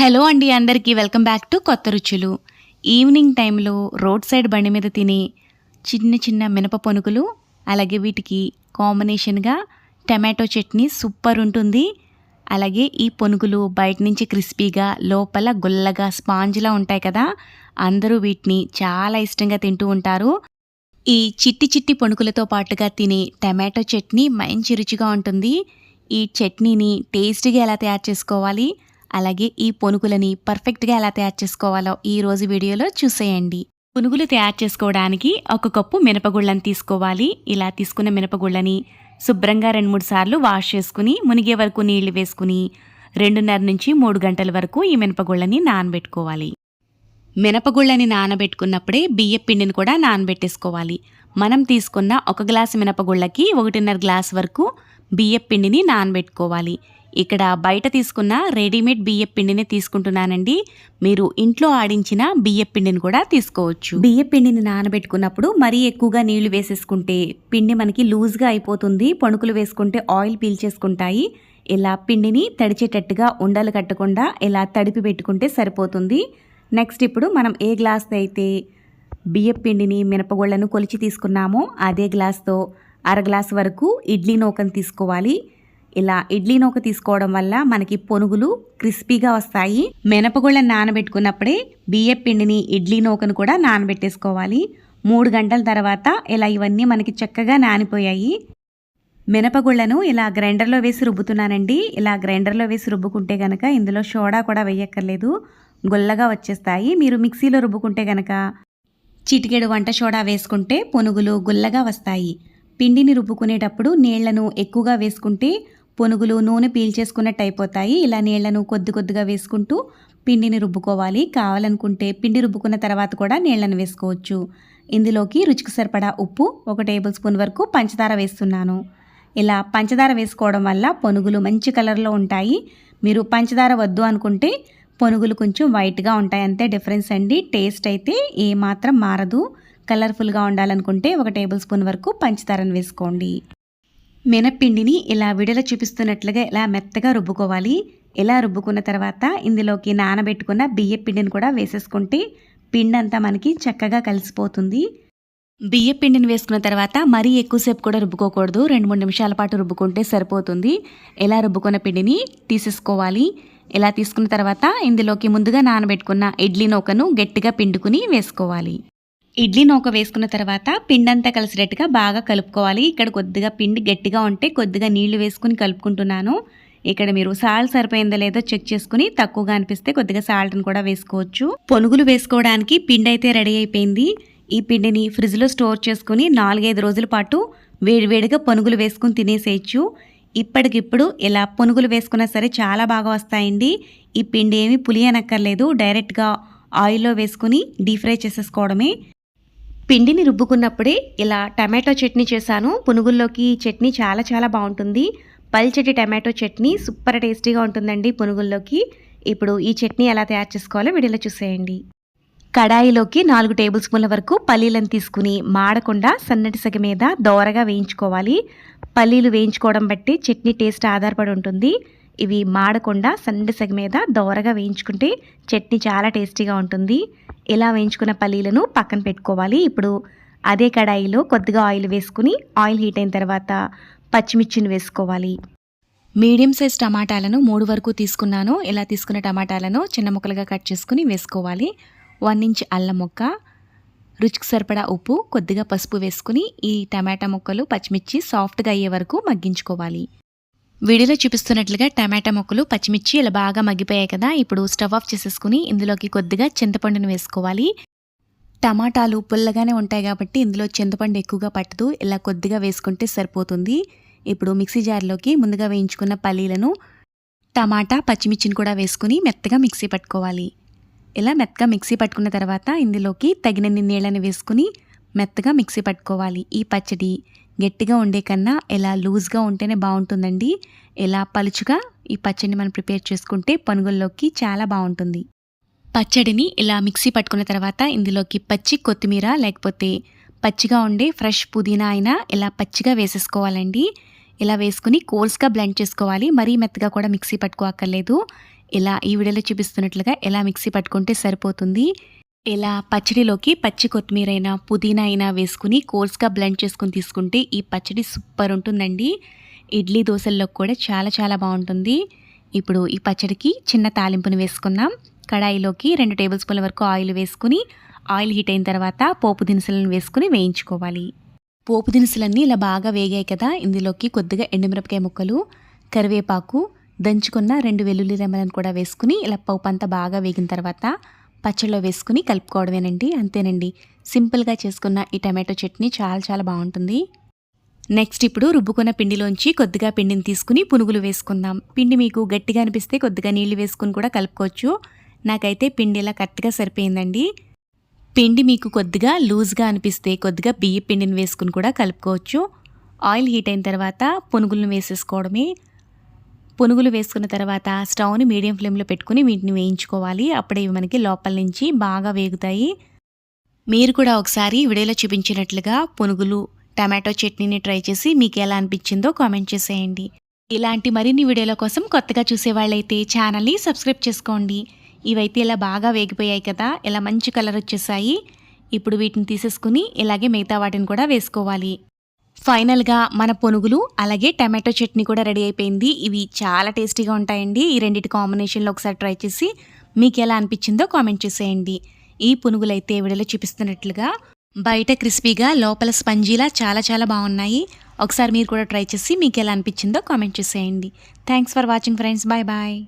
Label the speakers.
Speaker 1: Hello అండి అందరికీ welcome back to కొత్త రుచులు. ఈవినింగ్ టైంలో రోడ్ సైడ్ బండి మీద తినే చిన్న చిన్న మినప పొనుకులు అలాగే వీటికి కాంబినేషన్గా టమాటో చట్నీ సూపర్ ఉంటుంది. అలాగే ఈ పొనుగులు బయట నుంచి క్రిస్పీగా లోపల గుల్లగా స్పాంజ్లా ఉంటాయి కదా అందరూ వీటిని చాలా ఇష్టంగా తింటూ ఉంటారు. ఈ చిట్టి చిట్టి పొనుకులతో పాటుగా తినే టమాటో చట్నీ మంచి రుచిగా ఉంటుంది. ఈ చట్నీని టేస్టీగా ఎలా తయారు చేసుకోవాలి? అలాగే ఈ పొనుగులని పర్ఫెక్ట్గా ఎలా తయారు చేసుకోవాలో ఈ రోజు వీడియోలో చూసేయండి. పునుగులు తయారు చేసుకోవడానికి ఒక కప్పు మినపగుళ్ళని తీసుకోవాలి. ఇలా తీసుకున్న మినపగుళ్ళని శుభ్రంగా రెండు మూడు సార్లు వాష్ చేసుకుని మునిగే వరకు నీళ్ళు వేసుకుని రెండున్నర నుంచి మూడు గంటల వరకు ఈ మినపగుళ్ళని నానబెట్టుకోవాలి. మినపగుళ్ళని నానబెట్టుకున్నప్పుడే బియ్య పిండిని కూడా నానబెట్టేసుకోవాలి. మనం తీసుకున్న ఒక గ్లాసు మినపగుళ్ళకి ఒకటిన్నర గ్లాస్ వరకు బియ్య పిండిని నానబెట్టుకోవాలి. ఇక్కడ బయట తీసుకున్న రెడీమేడ్ బియ్య పిండిని తీసుకుంటున్నానండి. మీరు ఇంట్లో ఆడించిన బియ్య పిండిని కూడా తీసుకోవచ్చు. బియ్య పిండిని నానబెట్టుకున్నప్పుడు మరీ ఎక్కువగా నీళ్ళు వేసేసుకుంటే పిండి మనకి లూజ్గా అయిపోతుంది. పణుకులు వేసుకుంటే ఆయిల్ పీల్చేసుకుంటాయి ఇలా పిండిని తడిచేటట్టుగా ఉండలు కట్టకుండా ఇలా తడిపి పెట్టుకుంటే సరిపోతుంది. నెక్స్ట్ ఇప్పుడు మనం ఏ గ్లాస్ అయితే బియ్య పిండిని మినపగుళ్ళను కొలిచి తీసుకున్నామో అదే గ్లాస్తో అర గ్లాస్ వరకు ఇడ్లీ నూకను తీసుకోవాలి. ఇలా ఇడ్లీ నూక తీసుకోవడం వల్ల మనకి పొనుగులు క్రిస్పీగా వస్తాయి. మినపగుళ్ళని నానబెట్టుకున్నప్పుడే బియ్య పిండిని ఇడ్లీ నూకను కూడా నానబెట్టేసుకోవాలి. మూడు గంటల తర్వాత ఇలా ఇవన్నీ మనకి చక్కగా నానిపోయాయి. మినపగుళ్ళను ఇలా గ్రైండర్లో వేసి రుబ్బుతున్నానండి. ఇలా గ్రైండర్లో వేసి రుబ్బుకుంటే కనుక ఇందులో సోడా కూడా వేయక్కర్లేదు. గుల్లగా వచ్చేస్తాయి. మీరు మిక్సీలో రుబ్బుకుంటే కనుక చిటికెడు వంట సోడా వేసుకుంటే పొనుగులు గుల్లగా వస్తాయి. పిండిని రుబ్బుకునేటప్పుడు నీళ్ళను ఎక్కువగా వేసుకుంటే పునుగులు నూనె పీల్చేసుకున్నట్టు అయిపోతాయి. ఇలా నీళ్ళను కొద్ది కొద్దిగా వేసుకుంటూ పిండిని రుబ్బుకోవాలి. కావాలనుకుంటే పిండి రుబ్బుకున్న తర్వాత కూడా నీళ్ళను వేసుకోవచ్చు. ఇందులోకి రుచికి సరిపడా ఉప్పు ఒక టేబుల్ స్పూన్ వరకు పంచదార వేస్తున్నాను. ఇలా పంచదార వేసుకోవడం వల్ల పొనుగులు మంచి కలర్లో ఉంటాయి. మీరు పంచదార వద్దు అనుకుంటే పొనుగులు కొంచెం వైట్గా ఉంటాయి. అంతే డిఫరెన్స్ అండి. టేస్ట్ అయితే ఏమాత్రం మారదు. కలర్ఫుల్గా ఉండాలనుకుంటే ఒక టేబుల్ స్పూన్ వరకు పంచదారను వేసుకోండి. మినప్పిండిని ఇలా విడల చూపిస్తున్నట్లుగా ఇలా మెత్తగా రుబ్బుకోవాలి. ఇలా రుబ్బుకున్న తర్వాత ఇందులోకి నానబెట్టుకున్న బియ్య పిండిని కూడా వేసేసుకుంటే పిండి అంతా మనకి చక్కగా కలిసిపోతుంది. బియ్య పిండిని వేసుకున్న తర్వాత మరీ ఎక్కువసేపు కూడా రుబ్బుకోకూడదు. రెండు మూడు నిమిషాల పాటు రుబ్బుకుంటే సరిపోతుంది. ఇలా రుబ్బుకున్న పిండిని తీసేసుకోవాలి. ఇలా తీసుకున్న తర్వాత ఇందులోకి ముందుగా నానబెట్టుకున్న ఇడ్లీ నూకను గట్టిగా పిండుకుని వేసుకోవాలి. ఇడ్లీ నూక వేసుకున్న తర్వాత పిండి అంతా కలిసినట్టుగా బాగా కలుపుకోవాలి. ఇక్కడ కొద్దిగా పిండి గట్టిగా ఉంటే కొద్దిగా నీళ్ళు వేసుకుని కలుపుకుంటున్నాను. ఇక్కడ మీరు సాల్ట్ సరిపోయిందో లేదో చెక్ చేసుకుని తక్కువగా అనిపిస్తే కొద్దిగా సాల్ట్ని కూడా వేసుకోవచ్చు. పొనుగులు వేసుకోవడానికి పిండి అయితే రెడీ అయిపోయింది. ఈ పిండిని ఫ్రిడ్జ్లో స్టోర్ చేసుకుని నాలుగైదు రోజుల పాటు వేడివేడిగా పొనుగులు వేసుకుని తినేసేయచ్చు. ఇప్పటికిప్పుడు ఇలా పునుగులు వేసుకున్నా సరే చాలా బాగా వస్తాయండి. ఈ పిండి ఏమి పులియనక్కర్లేదు. డైరెక్ట్గా ఆయిల్లో వేసుకుని డీప్ ఫ్రై చేసేసుకోవడమే. పిండిని రుబ్బుకున్నప్పుడే ఇలా టమాటో చట్నీ చేశాను. పునుగుల్లోకి చట్నీ చాలా చాలా బాగుంటుంది. పల్చటి టమాటో చట్నీ సూపర్ టేస్టీగా ఉంటుందండి పునుగుల్లోకి. ఇప్పుడు ఈ చట్నీ ఎలా తయారు చేసుకోవాలో వీడియోలో చూసేయండి. కడాయిలోకి నాలుగు టేబుల్ స్పూన్ల వరకు పల్లీలను తీసుకుని మాడకుండా సన్నటి సగ మీద దోరగా వేయించుకోవాలి. పల్లీలు వేయించుకోవడం బట్టి చట్నీ టేస్ట్ ఆధారపడి ఉంటుంది. ఇవి మాడకుండా సన్నటి సగ మీద దోరగా వేయించుకుంటే చట్నీ చాలా టేస్టీగా ఉంటుంది. ఇలా వేయించుకున్న పల్లీలను పక్కన పెట్టుకోవాలి. ఇప్పుడు అదే కడాయిలో కొద్దిగా ఆయిల్ వేసుకుని ఆయిల్ హీట్ అయిన తర్వాత పచ్చిమిర్చిని వేసుకోవాలి. మీడియం సైజ్ టమాటాలను మూడు వరకు తీసుకున్నాను. ఇలా తీసుకున్న టమాటాలను చిన్న ముక్కలుగా కట్ చేసుకుని వేసుకోవాలి. వన్ ఇంచ్ అల్లం ముక్క రుచికి సరిపడా ఉప్పు కొద్దిగా పసుపు వేసుకుని ఈ టమాటా ముక్కలు పచ్చిమిర్చి సాఫ్ట్గా అయ్యే వరకు మగ్గించుకోవాలి. వీడియోలో చూపిస్తున్నట్లుగా టమాటా ముక్కలు పచ్చిమిర్చి ఇలా బాగా మగ్గిపోయాయి కదా. ఇప్పుడు స్టవ్ ఆఫ్ చేసేసుకుని ఇందులోకి కొద్దిగా చింతపండును వేసుకోవాలి. టమాటాలు పుల్లగానే ఉంటాయి కాబట్టి ఇందులో చింతపండు ఎక్కువగా పట్టదు. ఇలా కొద్దిగా వేసుకుంటే సరిపోతుంది. ఇప్పుడు మిక్సీ జార్లోకి ముందుగా వేయించుకున్న పల్లీలను టమాటా పచ్చిమిర్చిని కూడా వేసుకుని మెత్తగా మిక్సీ పట్టుకోవాలి. ఇలా మెత్తగా మిక్సీ పట్టుకున్న తర్వాత ఇందులోకి తగినన్ని నీళ్ళని వేసుకుని మెత్తగా మిక్సీ పట్టుకోవాలి. ఈ పచ్చడి గట్టిగా ఉండే కన్నా ఎలా లూజ్గా ఉంటేనే బాగుంటుందండి. ఎలా పలుచుగా ఈ పచ్చడిని మనం ప్రిపేర్ చేసుకుంటే పనుగుల్లోకి చాలా బాగుంటుంది. పచ్చడిని ఇలా మిక్సీ పట్టుకున్న తర్వాత ఇందులోకి పచ్చి కొత్తిమీర లేకపోతే పచ్చిగా ఉండే ఫ్రెష్ పుదీనా అయినా ఇలా పచ్చిగా వేసేసుకోవాలండి. ఇలా వేసుకుని కోల్స్గా బ్లెండ్ చేసుకోవాలి. మరీ మెత్తగా కూడా మిక్సీ పట్టుకోక్కర్లేదు. ఇలా ఈ వీడియోలో చూపిస్తున్నట్లుగా ఎలా మిక్సీ పట్టుకుంటే సరిపోతుంది. ఇలా పచ్చడిలోకి పచ్చి కొత్తిమీర అయినా పుదీనా అయినా వేసుకుని కోర్స్గా బ్లెండ్ చేసుకుని తీసుకుంటే ఈ పచ్చడి సూపర్ ఉంటుందండి. ఇడ్లీ దోశల్లో కూడా చాలా చాలా బాగుంటుంది. ఇప్పుడు ఈ పచ్చడికి చిన్న తాలింపుని వేసుకుందాం. కడాయిలోకి రెండు టేబుల్ స్పూన్ల వరకు ఆయిల్ వేసుకుని ఆయిల్ హీట్ అయిన తర్వాత పోపు దినుసులను వేసుకుని వేయించుకోవాలి. పోపు దినుసులన్నీ ఇలా బాగా వేగాయి కదా ఇందులోకి కొద్దిగా ఎండుమిరపకాయ ముక్కలు కరివేపాకు దంచుకున్న రెండు వెల్లుల్లి రెమ్మలను కూడా వేసుకుని ఇలా పోపు అంతా బాగా వేగిన తర్వాత పచ్చడిలో వేసుకుని కలుపుకోవడమేనండి. అంతేనండి. సింపుల్గా చేసుకున్న ఈ టమాటో చట్నీ చాలా చాలా బాగుంటుంది. నెక్స్ట్ ఇప్పుడు రుబ్బుకున్న పిండిలోంచి కొద్దిగా పిండిని తీసుకుని పునుగులు వేసుకుందాం. పిండి మీకు గట్టిగా అనిపిస్తే కొద్దిగా నీళ్ళు వేసుకుని కూడా కలుపుకోవచ్చు. నాకైతే పిండి ఇలా కరెక్ట్గా సరిపోయిందండి. పిండి మీకు కొద్దిగా లూజ్గా అనిపిస్తే కొద్దిగా బియ్య పిండిని వేసుకుని కూడా కలుపుకోవచ్చు. ఆయిల్ హీట్ అయిన తర్వాత పునుగులను వేసేసుకోవడమే. పునుగులు వేసుకున్న తర్వాత స్టవ్ని మీడియం ఫ్లేమ్లో పెట్టుకుని వీటిని వేయించుకోవాలి. అప్పుడే ఇవి మనకి లోపల నుంచి బాగా వేగుతాయి. మీరు కూడా ఒకసారి వీడియోలో చూపించినట్లుగా పునుగులు టమాటో చట్నీని ట్రై చేసి మీకు ఎలా అనిపించిందో కామెంట్ చేసేయండి. ఇలాంటి మరిన్ని వీడియోల కోసం కొత్తగా చూసేవాళ్ళైతే ఛానల్ని సబ్స్క్రైబ్ చేసుకోండి. ఇవైతే ఇలా బాగా వేగిపోయాయి కదా ఇలా మంచి కలర్ వచ్చేసాయి. ఇప్పుడు వీటిని తీసేసుకుని ఇలాగే మిగతా వాటిని కూడా వేసుకోవాలి. ఫైనల్గా మన పునుగులు అలాగే టమాటో చట్నీ కూడా రెడీ అయిపోయింది. ఇవి చాలా టేస్టీగా ఉంటాయండి. ఈ రెండింటి కాంబినేషన్లో ఒకసారి ట్రై చేసి మీకు ఎలా అనిపించిందో కామెంట్ చేసేయండి. ఈ పునుగులు అయితే వీడియోలో చూపిస్తున్నట్లుగా బయట క్రిస్పీగా లోపల స్పంజీలా చాలా చాలా బాగున్నాయి. ఒకసారి మీరు కూడా ట్రై చేసి మీకు ఎలా అనిపించిందో కామెంట్ చేసేయండి. Thanks for watching friends. Bye bye.